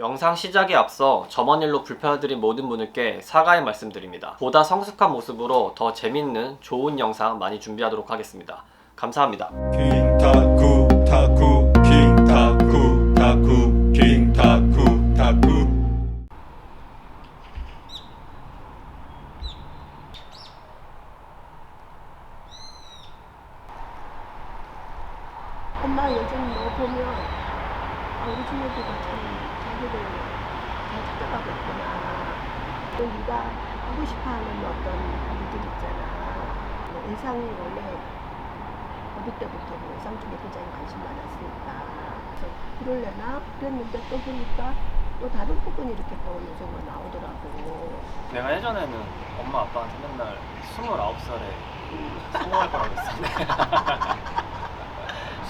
영상 시작에 앞서 저번 일로 불편해드린 모든 분들께 사과의 말씀드립니다. 보다 성숙한 모습으로 더 재밌는 좋은 영상 많이 준비하도록 하겠습니다. 감사합니다. 킹타쿠 타쿠 킹타쿠 타쿠 킹타쿠 타쿠 엄마 요즘 너 보면 아, 우리 친구들도 참 자기들 잘 찾아가고 있구나. 또 네가 하고 싶어하는 어떤 일들 있잖아. 뭐 의상이 원래 어릴 때부터 뭐 의상 쪽에 굉장히 관심 많았으니까 그래서 그럴래나 그랬는데 또 보니까 또 다른 부분이 이렇게 또 요즘은 나오더라고. 내가 예전에는 엄마 아빠한테 맨날 29살에 성공할 거라고 했었는데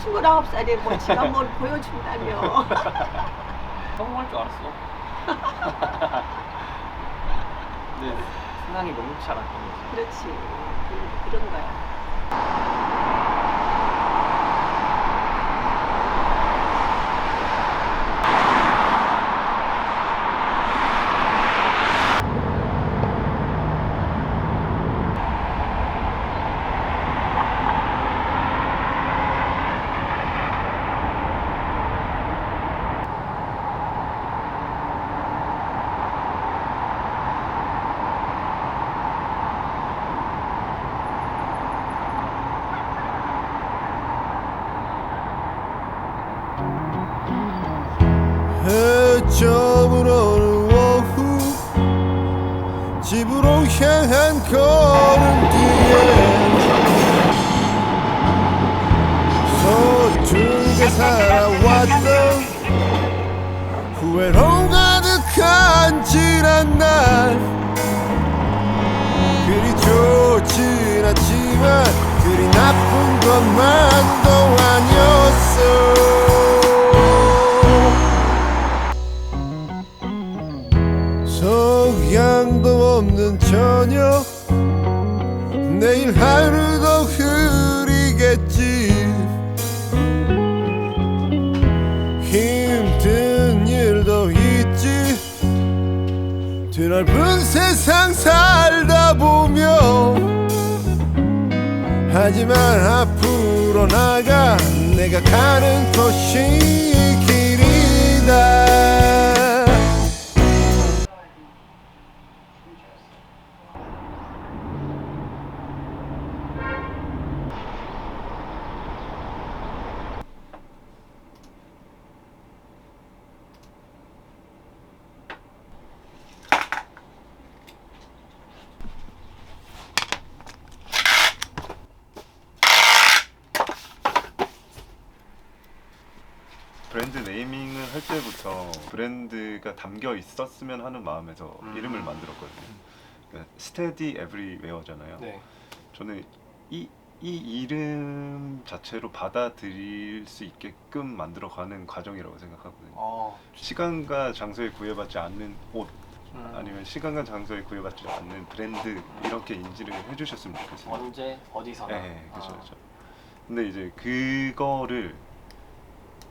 29살에 뭐 지가 뭘 보여준다며. 성공할 줄 알았어. 근데 세상이 녹록치 않았던 거지. 그렇지. 그- 그런 거야. 집으로 향한 걸음 뒤에 서툴게 살아왔던 후회로 가득한 지난 날. 그리 좋진 않지만 그리 나쁜 것만도 아니었어 없는 저녁. 내일 하루도 흐리겠지. 힘든 일도 있지. 드넓은 세상 살다 보면 하지만 앞으로 나가 내가 가는 곳이 길이다 브랜드 네이밍을 할 때부터 브랜드가 담겨 있었으면 하는 마음에서 음. 이름을 만들었거든요. 그러니까 스테디 에브리웨어잖아요. 네. 저는 이, 이 이름 자체로 받아들일 수 있게끔 만들어가는 과정이라고 생각하거든요. 어, 시간과 장소에 구애받지 않는 옷 음, 아니면 시간과 장소에 구애받지 않는 브랜드 이렇게 인지를 해주셨으면 좋겠어요. 언제 어디서나. 네, 그렇죠, 아, 그렇죠. 근데 이제 그거를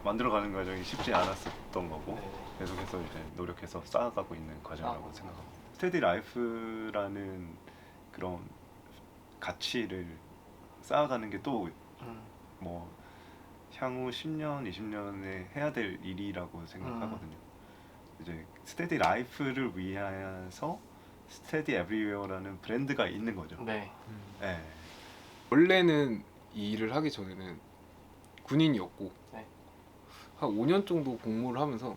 만들어가는 과정이 쉽지 않았었던 거고 네. 계속해서 이제 노력해서 쌓아가고 있는 과정이라고 아. 생각합니다. 스테디 라이프라는 그런 가치를 쌓아가는 게 또뭐 음, 향후 10년, 20년에 해야 될 일이라고 음. 생각하거든요. 이제 스테디 라이프를 위해서 스테디 에브리웨어라는 브랜드가 있는 거죠. 네. 네. 원래는 이 일을 하기 전에는 군인이었고 네. 한 5년 정도 복무를 하면서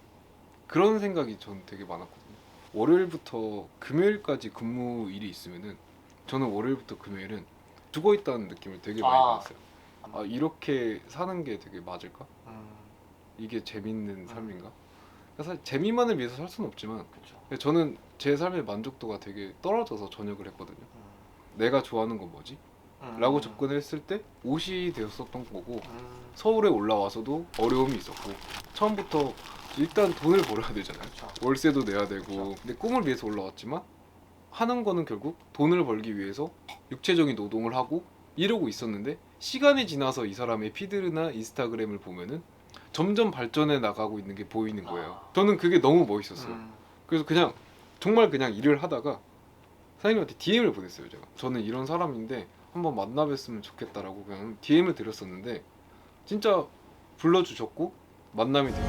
그런 생각이 전 되게 많았거든요. 월요일부터 금요일까지 근무 일이 있으면은 저는 월요일부터 금요일은 죽어 있다는 느낌을 되게 많이 아. 받았어요. 아 이렇게 사는 게 되게 맞을까? 음, 이게 재밌는 음. 삶인가? 사실 재미만을 위해서 살 수는 없지만 그렇죠. 저는 제 삶의 만족도가 되게 떨어져서 전역을 했거든요. 내가 좋아하는 건 뭐지? 음, 라고 접근을 했을 때 옷이 되었었던 거고 음, 서울에 올라와서도 어려움이 있었고 처음부터 일단 돈을 벌어야 되잖아요. 월세도 내야 되고. 근데 꿈을 위해서 올라왔지만 하는 거는 결국 돈을 벌기 위해서 육체적인 노동을 하고 이러고 있었는데 시간이 지나서 이 사람의 피드나 인스타그램을 보면은 점점 발전해 나가고 있는 게 보이는 거예요. 저는 그게 너무 멋있었어요. 음. 그래서 그냥 정말 그냥 일을 하다가 사장님한테 DM을 보냈어요. 제가 저는 이런 사람인데 한번 만나뵀으면 좋겠다라고 그냥 DM을 드렸었는데 진짜 불러주셨고 만남이 됐고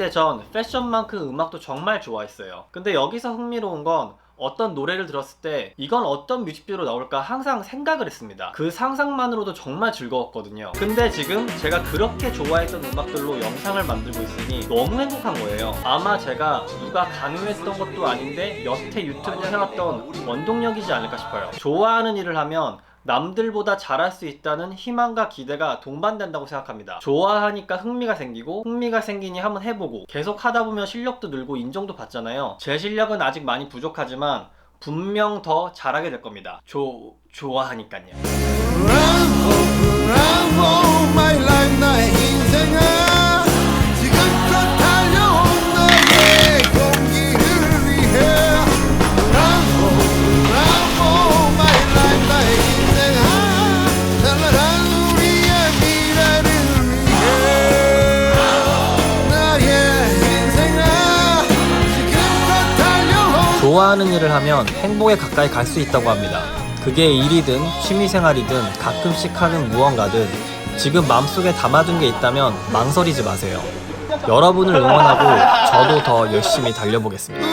20대 전 패션만큼 음악도 정말 좋아했어요. 근데 여기서 흥미로운 건 어떤 노래를 들었을 때 이건 어떤 뮤직비디오로 나올까 항상 생각을 했습니다. 그 상상만으로도 정말 즐거웠거든요. 근데 지금 제가 그렇게 좋아했던 음악들로 영상을 만들고 있으니 너무 행복한 거예요. 아마 제가 누가 강요했던 것도 아닌데 여태 유튜브를 해왔던 원동력이지 않을까 싶어요. 좋아하는 일을 하면 남들보다 잘할 수 있다는 희망과 기대가 동반된다고 생각합니다. 좋아하니까 흥미가 생기고 흥미가 생기니 한번 해보고 계속 하다 보면 실력도 늘고 인정도 받잖아요. 제 실력은 아직 많이 부족하지만 분명 더 잘하게 될 겁니다. 조 좋아하니까요. 좋아하는 일을 하면 행복에 가까이 갈 수 있다고 합니다. 그게 일이든 취미생활이든 가끔씩 하는 무언가든 지금 마음속에 담아둔 게 있다면 망설이지 마세요. 여러분을 응원하고 저도 더 열심히 달려보겠습니다.